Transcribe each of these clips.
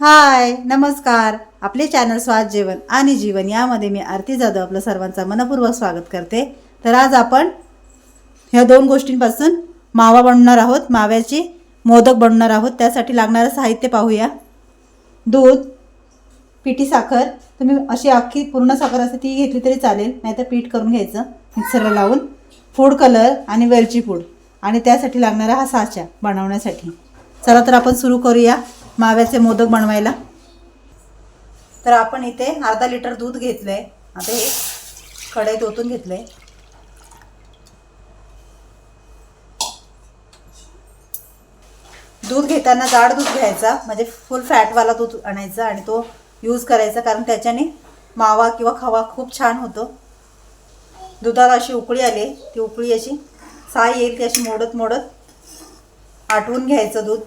हाय नमस्कार. आपले चॅनल स्वाद जेवण आणि जीवन यामध्ये मी आरती जाधव आपलं सर्वांचं मनपूर्वक स्वागत करते. तर आज आपण ह्या दोन गोष्टींपासून मावा बनवणार आहोत माव्याची मोदक बनवणार आहोत. त्यासाठी लागणारं साहित्य पाहूया. दूध पिठी साखर. तुम्ही अशी अख्खी पूर्ण साखर असते ती घेतली तरी चालेल नाहीतर पीठ करून घ्यायचं मिक्सरला लावून. फूड कलर आणि वेलची पूड आणि त्यासाठी लागणारा हा साचा बनवण्यासाठी. चला तर आपण सुरू करूया. माव्याचे मोदक बनवायला. तर आपण इथे अर्धा लिटर दूध घेतलं आहे आता हे कढईत ओतून घेतलं आहे दूध घेताना जाड दूध घ्यायचा म्हणजे फुल फॅटवाला दूध आणायचा आणि तो यूज करायचा कारण त्याच्याने मावा किंवा खवा खूप छान होतो. दुधाला अशी उकळी आली ती उकळी अशी साय येईल ती अशी मोडत मोडत आटवून घ्यायचं दूध.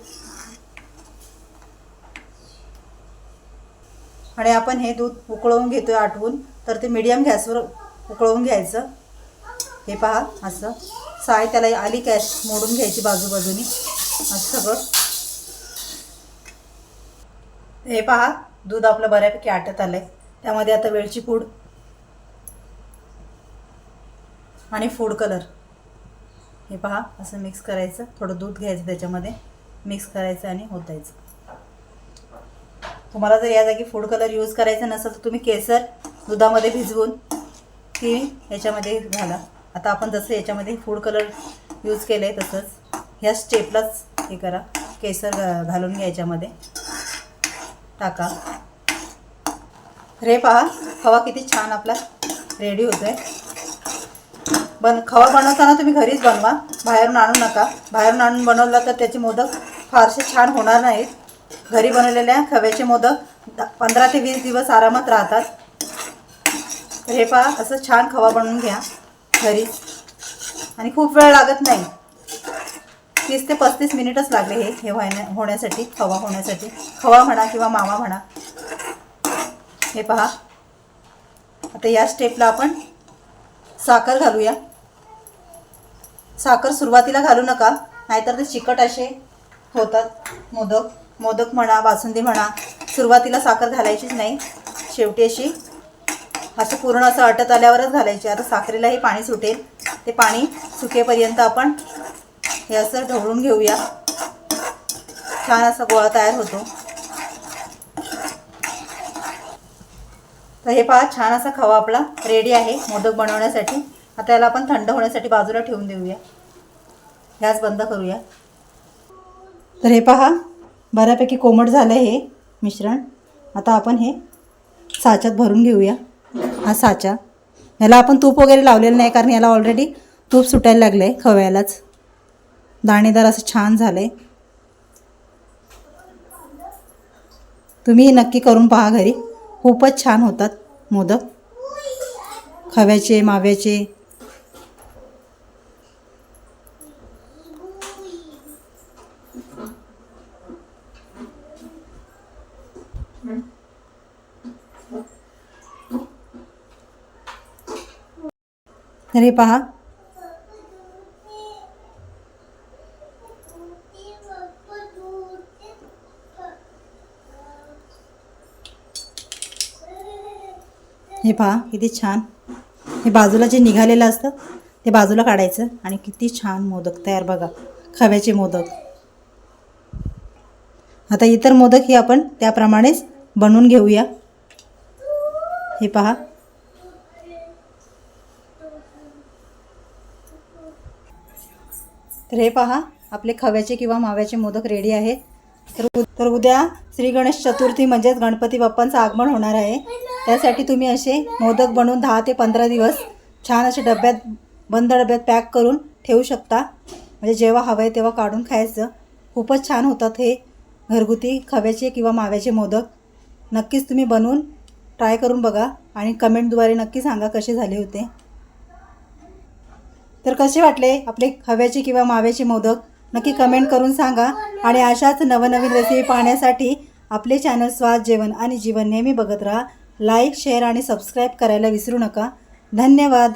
आणि आपण हे दूध उकळवून घेतो आहे आठवून तर ते मिडियम गॅसवर उकळवून घ्यायचं. हे पहा असं. साय त्याला आली कॅश मोडून घ्यायची बाजूबाजूनी. असं सगळं. हे पहा दूध आपलं बऱ्यापैकी आटत आहे त्यामध्ये आता वेलची पूड आणि फूड कलर हे पहा असं मिक्स करायचं. थोडं दूध घ्यायचं त्याच्यामध्ये. मिक्स करायचं आणि होतायचं तुम्हाला जर या जागी फूड कलर यूज करायचा नसेल तर तुम्ही केसर दुधामध्ये भिजवून ती याच्यामध्ये घाला. आता आपण जसं याच्यामध्ये फूड कलर यूज केलं आहे तसंच ह्या स्टेपलाच हे करा. केसर घालून घ्या याच्यामध्ये. टाका. रे पहा खवा किती छान आपला रेडी होतो आहे बन खवा बनवताना तुम्ही घरीच बनवा. बाहेरून आणू नका. बाहेरून आणून बनवलं तर त्याचे मोदक फारसे छान होणार नाहीत. घरी बनवलेल्या खव्याचे मोदक पंधरा ते वीस दिवस आरामात राहतात. तर हे पहा असं छान खवा बनवून घ्या घरी. आणि खूप वेळ लागत नाही. तीस ते पस्तीस मिनिटच लागले हे हे व्हायला होण्यासाठी खवा होण्यासाठी. खवा म्हणा किंवा मावा म्हणा. हे पहा. आता या स्टेपला आपण साखर घालूया. साखर सुरुवातीला घालू नका नाहीतर ते चिकट असे होतात मोदक. मोदक म्हणा बासुंदी म्हणा सुरुवातीला साखर घालायचीच नाही. शेवटी अशी असं पूर्ण असं अटत आल्यावरच घालायची. आता साखरेलाही पाणी सुटेल. ते पाणी सुकेपर्यंत आपण हे असं ढवळून घेऊया. छान असा गोळा तयार होतो. तर हे पहा छान असा खवा आपला. रेडी आहे मोदक बनवण्यासाठी. आता याला आपण थंड होण्यासाठी बाजूला ठेवून देऊया. गॅस बंद करूया. तर हे पहा बऱ्यापैकी कोमट झालं आहे हे मिश्रण. आता आपण हे साच्यात भरून घेऊया. हा साचा. याला आपण तूप वगैरे लावलेलं नाही कारण याला ऑलरेडी तूप सुटायला लागलं आहे खव्यालाच. दाणेदार असं छान झालं आहे तुम्ही नक्की करून पहा घरी. खूपच छान होतात मोदक. खव्याचे माव्याचे तर हे पहा. हे पहा किती छान. हे बाजूला जे निघालेलं असतं ते बाजूला काढायचं आणि किती छान मोदक तयार बघा. खव्याचे मोदक. आता इतर मोदक हे आपण त्याप्रमाणेच बनवून घेऊया. हे पहा. तर हे पहा आपले खव्याचे किंवा माव्याचे मोदक रेडी आहेत. तर उ- तर उद्या श्री गणेश चतुर्थी म्हणजेच गणपती बाप्पांचं आगमन होणार आहे. त्यासाठी तुम्ही असे मोदक बनवून दहा ते पंधरा दिवस छान असे डब्यात बंद डब्यात पॅक करून ठेवू शकता. म्हणजे जेव्हा हवं आहे तेव्हा काढून खायचं. खूपच छान होतात हे घरगुती खव्याचे किंवा माव्याचे मोदक. नक्कीच तुम्ही बनवून ट्राय करून बघा आणि कमेंटद्वारे नक्की सांगा कसे झाले होते. तर कसे वाटले आपले खव्याचे किंवा माव्याचे मोदक? नक्की कमेंट करून सांगा. आणि अशाच नवनवीन रेसिपी पाहण्यासाठी आपले चॅनल स्वाद जेवण आणि जीवन नेहमी बघत राहा. लाईक शेअर आणि सबस्क्राईब करायला विसरू नका. धन्यवाद.